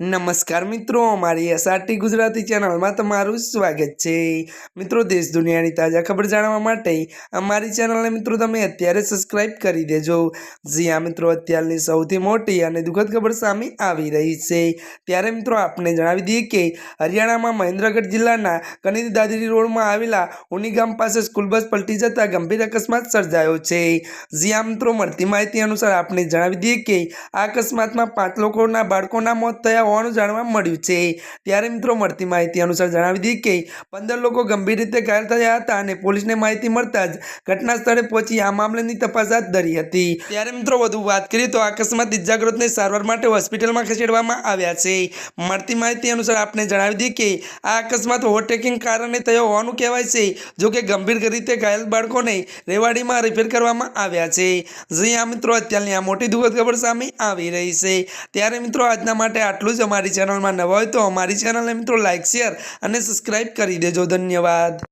નમસ્કાર મિત્રો, અમારી એસઆરટી ગુજરાતી ચેનલમાં તમારું સ્વાગત છે. મિત્રો, દેશ દુનિયાની તાજા ખબર જાણવા માટે અમારી ચેનલને મિત્રો તમે અત્યારે સબસ્ક્રાઇબ કરી દેજો. જ્યાં મિત્રો, અત્યારની સૌથી મોટી અને દુઃખદ ખબર સામે આવી રહી છે. ત્યારે મિત્રો, આપને જણાવી દઈએ કે હરિયાણામાં મહેન્દ્રગઢ જિલ્લાના કનિત દાદરી રોડમાં આવેલા ઉની ગામ પાસે સ્કૂલ બસ પલટી જતા ગંભીર અકસ્માત સર્જાયો છે. જ્યાં મિત્રો, મળતી માહિતી અનુસાર આપને જણાવી દઈએ કે આ અકસ્માતમાં પાંચ લોકોના બાળકોના મોત થયા હોવાનું જાણવા મળ્યું છે. ત્યારે મિત્રો મળતી માહિતી અનુસાર જણાવી દીધી કે પંદર લોકો ગંભીર રીતે ઘાયલ થયા હતા અને પોલીસને માહિતી મળતા જ ઘટના સ્થળે પહોંચી આ મામલાની તપાસ હાથ ધરી હતી. ત્યારે મિત્રો વધુ વાત કરીએ તો અકસ્માત ઇજાગ્રસ્તને સારવાર માટે હોસ્પિટલમાં ખસેડવામાં આવ્યા છે. મળતી માહિતી અનુસાર આપને જણાવી દીધી કે આ અકસ્માત ઓવરટેકિંગ કારણે થયો હોવાનું કહેવાય છે, જો કે ગંભીર રીતે ઘાયલ બાળકોને રેવાડીમાં રિપેર કરવામાં આવ્યા છે. જે આ મિત્રો, અત્યારની આ મોટી દુઃખદ ખબર સામે આવી રહી છે. ત્યારે મિત્રો આજના માટે આટલું જ. અમારી ચેનલમાં નવા હોય તો અમારી ચેનલને મિત્રો લાઇક શેર અને સબસ્ક્રાઈબ કરી દેજો. ધન્યવાદ.